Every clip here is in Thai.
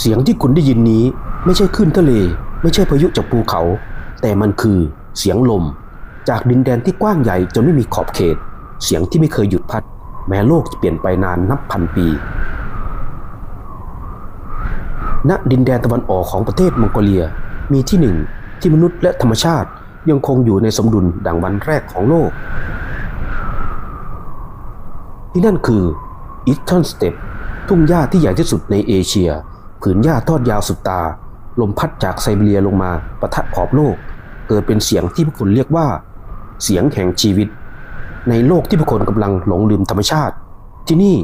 เสียงที่คุณได้ยินนี้ไม่ใช่คลื่นทะเล ไม่ใช่พายุจากภูเขา แต่มันคือเสียงลม จากดินแดนที่กว้างใหญ่จนไม่มีขอบเขต เสียงที่ไม่เคยหยุดพัด แม้โลกจะเปลี่ยนไปนานนับพันปี ณดินแดนตะวันออกของประเทศมองโกเลียมีที่หนึ่งที่มนุษย์และธรรมชาติยังคงอยู่ในสมดุลดังวันแรกของโลก ที่นั่นคืออิสตันสเตปทุ่งหญ้าที่ใหญ่ที่สุดในเอเชีย ผืนหญ้าทอดยาวสุดตา ลมพัดจากไซบีเรียลงมาปะทะขอบโลก เกิดเป็นเสียงที่พวกคุณเรียกว่า เสียงแห่งชีวิต ในโลกที่พวกคนกำลังหลงลืมธรรมชาติ ที่นี่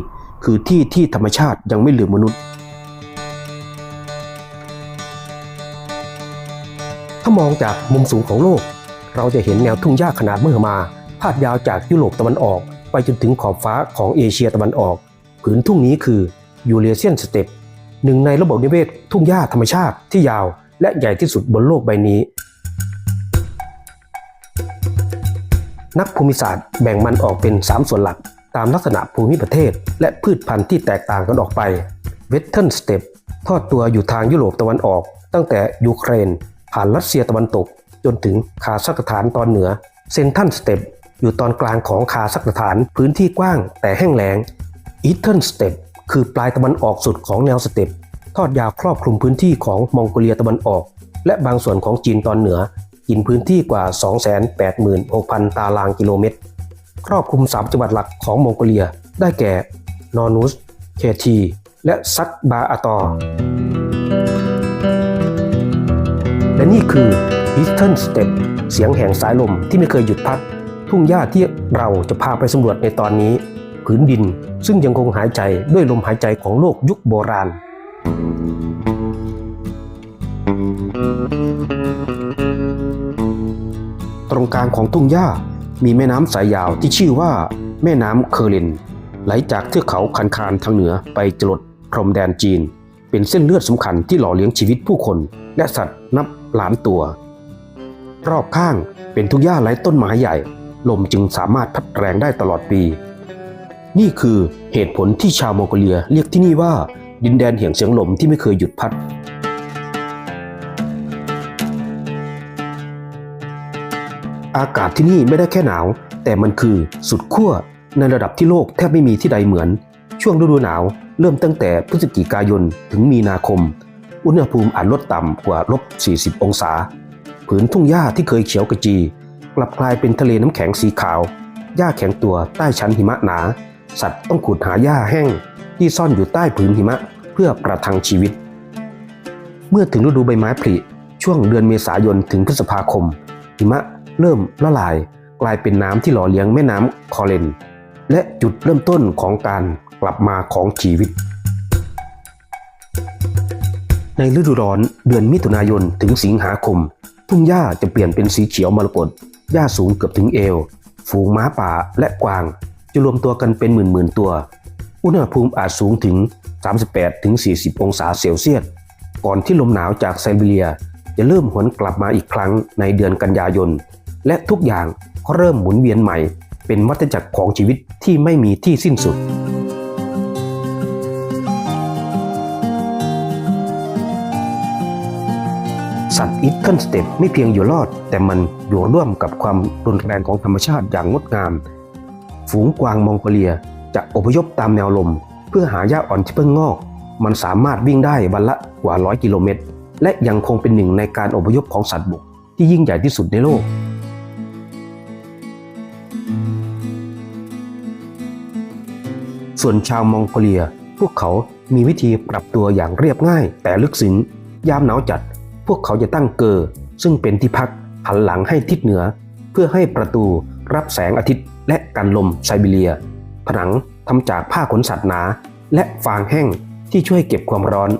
คือที่ที่ธรรมชาติยังไม่ลืมมนุษย์ ถ้ามองจากมุมสูงของโลก เราจะเห็นแนวทุ่งหญ้าขนาดเมหึมาพาดยาวจากยุโรปตะวันออก ไปจนถึงขอบฟ้าของเอเชียตะวันออก ผืนทุ่งนี้คือยูเรเซียนสเตป หนึ่งในระบบนิเวศทุ่งหญ้าธรรมชาติที่ยาวและใหญ่ที่สุดบนโลกใบนี้ นักภูมิศาสตร์แบ่งมันออกเป็น 3 ส่วนหลัก ตามลักษณะภูมิประเทศ และพืชพันธุ์ที่แตกต่างกันออกไปเวสเทิร์นสเตปทอดตัวอยู่ทางยุโรปตะวันออก ตั้งแต่ยูเครน ผ่านรัสเซียตะวันตก จนถึงคาซัคสถานตอนเหนือเซนทันสเตปอยู่ตอนกลางของคาซัคสถานพื้นที่กว้างแต่แห้งแล้งอีเทิร์นสเตป คือปลายตะวันออกสุดของแนวสเตปทอดยาวครอบคลุมพื้นที่ของมองโกเลียตะวันออก และบางส่วนของจีนตอนเหนือกินพื้นที่กว่า 286,000 ตารางกิโลเมตร ครอบคลุม 3 จังหวัดหลักของมองโกเลีย ได้แก่ นอนุสเคที และซัตบาอาตอ และนี่คือ Eastern Step เสียงแห่งสายลมที่ไม่เคยหยุดพัด ทุ่งหญ้าที่เราจะพาไปสำรวจในตอนนี้ผืนดิน ซึ่งยังคงหายใจด้วยลมหายใจของโลกยุคโบราณ ตรงกลางของทุ่งหญ้ามีแม่น้ำสายยาวที่ชื่อว่าแม่น้ำเคอร์เรนไหลจากเทือกเขาคันคานทางเหนือไปจรดพรมแดนจีน เป็นเส้นเลือดสำคัญที่หล่อเลี้ยงชีวิตผู้คน และสัตว์นับล้านตัว รอบข้างเป็นทุ่งหญ้าไร้ต้นไม้ใหญ่ ลมจึงสามารถพัดแรงได้ตลอดปี นี่คือเหตุผลที่ชาวมองโกเลียเรียกที่นี่ว่า ดินแดนแห่งเสียงลมที่ไม่เคยหยุดพัดอากาศที่นี่ไม่ได้แค่หนาว แต่มันคือสุดขั้วในระดับที่โลกแทบไม่มีที่ใดเหมือน ช่วงฤดูหนาว เริ่มตั้งแต่พฤศจิกายนถึงมีนาคม อุณหภูมิอาจลดต่ำกว่าลบ 40 องศา ผืนทุ่งหญ้าที่เคยเขียวกระจี กลับกลายเป็นทะเลน้ำแข็งสีขาว หญ้าแข็งตัวใต้ชั้นหิมะหนา สัตว์ต้องขุดหาหญ้าแห้งที่ซ่อนอยู่ใต้ผืนหิมะเพื่อประทังชีวิต เมื่อถึงฤดูใบไม้ผลิช่วงเดือนเมษายนถึงพฤษภาคม หิมะเริ่มละลาย กลายเป็นน้ำที่หล่อเลี้ยงแม่น้ำคอเลน และจุดเริ่มต้นของการกลับมาของชีวิต ในฤดูร้อนเดือนมิถุนายนถึงสิงหาคม ทุ่งหญ้าจะเปลี่ยนเป็นสีเขียวมรกตหญ้าสูงเกือบถึงเอว ฝูงม้าป่าและกวาง จะรวมตัวกันเป็นหมื่นๆตัว อุณหภูมิอาจสูงถึง 38-40 องศาเซลเซียส ก่อนที่ลมหนาวจากไซบีเรีย จะเริ่มหวนกลับมาอีกครั้งในเดือนกันยายน และทุกอย่างก็เริ่มหมุนเวียนใหม่ เป็นวัฏจักรของชีวิตที่ไม่มีที่สิ้นสุดสัตว์อิทเทิลสเตปไม่เพียงอยู่รอด แต่มันอยู่ร่วมกับความรุนแรงของธรรมชาติอย่างงดงาม ฝูงกวางมองโกเลียจะอพยพตามแนวลม เพื่อหาหญ้าอ่อนที่เพิ่งงอก มันสามารถวิ่งได้วันละกว่าร้อยกิโลเมตร และยังคงเป็นหนึ่งในการอพยพของสัตว์บกที่ยิ่งใหญ่ที่สุดในโลกส่วนชาวมองโกเลีย พวกเขามีวิธีปรับตัวอย่างเรียบง่าย แต่ลึกซึ้ง ยามหนาวจัด พวกเขาจะตั้งเกอ ซึ่งเป็นที่พักหันหลังให้ทิศเหนือ เพื่อให้ประตูรับแสงอาทิตย์ และกันลมไซบีเรีย ผนังทำจากผ้าขนสัตว์หนา และฟางแห้งที่ช่วยเก็บความร้อน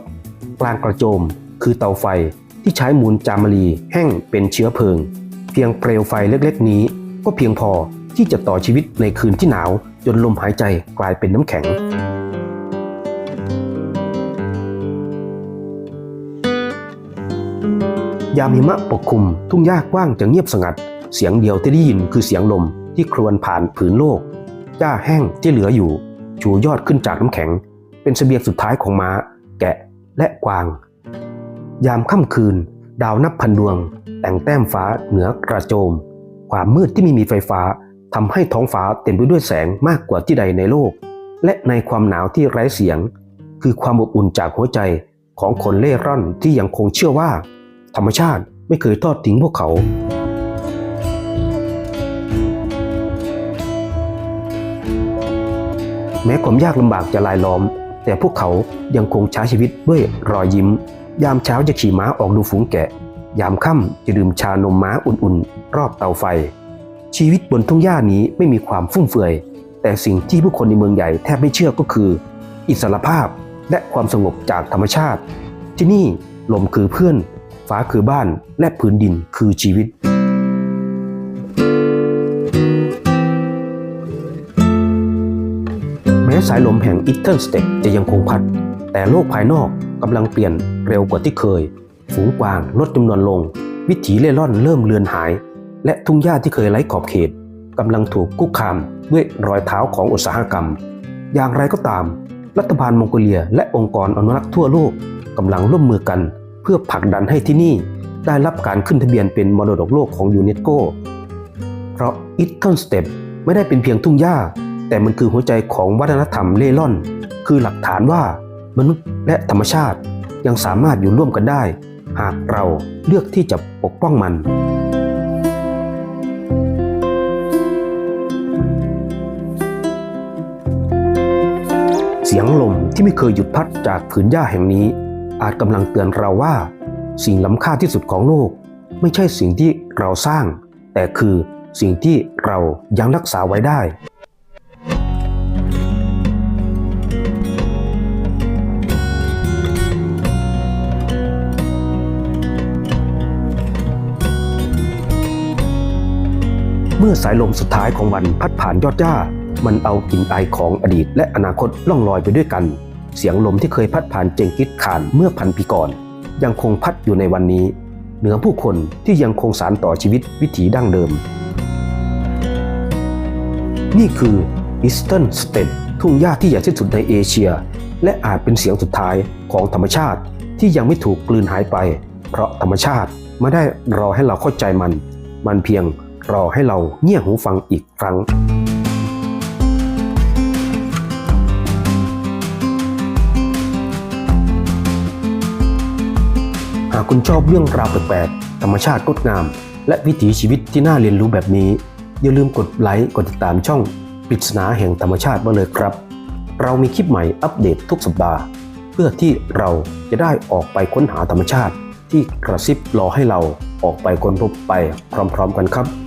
กลางกระโจมคือเตาไฟที่ใช้มูลจามรีแห้งเป็นเชื้อเพลิง เพียงเปลวไฟเล็กๆ นี้ ก็เพียงพอที่จะต่อชีวิตในคืนที่หนาว จนลมหายใจกลายเป็นน้ำแข็ง ยามหิมะปกคลุมทุ่งหญ้ากว้างจะเงียบสงัด เสียงเดียวที่ได้ยินคือเสียงลม ที่ครวญผ่านผืนโลก หญ้าแห้งที่เหลืออยู่ ชูยอดขึ้นจากน้ำแข็ง เป็นเสบียงสุดท้ายของม้า แกะและกวาง ยามค่ำคืน ดาวนับพันดวง แต่งแต้มฟ้าเหนือกระโจม ความมืดที่ไม่มีไฟฟ้าทำให้ท้องฟ้าเต็มไปด้วยแสงมากกว่าที่ใดในโลก และในความหนาวที่ไร้เสียง คือความอบอุ่นจากหัวใจของคนเล่ร่อนที่ยังคงเชื่อว่า ธรรมชาติไม่เคยทอดทิ้งพวกเขา แม้ความยากลำบากจะลายล้อม แต่พวกเขายังคงใช้ชีวิตด้วยรอยยิ้ม ยามเช้าจะขี่ม้าออกดูฝูงแกะ ยามค่ำจะดื่มชานมม้าอุ่นๆ รอบเตาไฟ ชีวิตบนทุ่งหญ้านี้ไม่มีความฟุ่มเฟือย แต่สิ่งที่ผู้คนในเมืองใหญ่แทบไม่เชื่อก็คือ อิสรภาพและความสงบจากธรรมชาติ ที่นี่ลมคือเพื่อน ฟ้าคือบ้านและพื้นดินคือชีวิต สายลมแห่งอิตเทิลสเต็ปจะยังคงพัด แต่โลกภายนอกกำลังเปลี่ยนเร็วกว่าที่เคย ฝูงกวางลดจำนวนลง วิถีเล่ร่อนเริ่มเลือนหาย และทุ่งหญ้าที่เคยไร้ขอบเขตกำลังถูกคุกคามด้วยรอยเท้าของอุตสาหกรรม อย่างไรก็ตาม รัฐบาลมองโกเลีย และองค์กรอนุรักษ์ทั่วโลกกำลังร่วมมือกัน เพื่อผลักดันให้ที่นี่ได้รับการขึ้นทะเบียนเป็นมรดกโลกของยูเนสโก เพราะอิตเทิลสเต็ปไม่ได้เป็นเพียงทุ่งหญ้า แต่มันคือหัวใจของวัฒนธรรมเล่ร่อน คือหลักฐานว่ามนุษย์และธรรมชาติยังสามารถอยู่ร่วมกันได้ หากเราเลือกที่จะปกป้องมันเสียงลมที่ไม่เคยหยุดพัดจากผืนหญ้าแห่งนี้ อาจกำลังเตือนเราว่า สิ่งล้ำค่าที่สุดของโลก ไม่ใช่สิ่งที่เราสร้าง แต่คือสิ่งที่เรายังรักษาไว้ได้ เมื่อสายลมสุดท้ายของวันพัดผ่านยอดหญ้า มันเอากลิ่นอายของอดีตและอนาคตล่องลอยไปด้วยกัน เสียงลมที่เคยพัดผ่านเจงกิสข่านเมื่อพันปีก่อน ยังคงพัดอยู่ในวันนี้ เหนือผู้คนที่ยังคงสานต่อชีวิตวิถีดั้งเดิม นี่คือ Eastern State ทุ่งหญ้าที่ใหญ่ที่สุดในเอเชีย และอาจเป็นเสียงสุดท้ายของธรรมชาติที่ยังไม่ถูกกลืนหายไป เพราะธรรมชาติไม่ได้รอให้เราเข้าใจมัน มันเพียง รอให้เราเงี่ยหูฟังอีกครั้งหากคุณชอบเรื่องราวแปลกๆ ธรรมชาติงดงาม และวิถีชีวิตที่น่าเรียนรู้แบบนี้ อย่าลืมกดไลค์ กดติดตามช่องปริศนาแห่งธรรมชาติมาเลยครับ เรามีคลิปใหม่อัปเดตทุกสัปดาห์ เพื่อที่เราจะได้ออกไปค้นหาธรรมชาติ ที่กระซิบรอให้เราออกไปค้นพบไปพร้อมๆกันครับ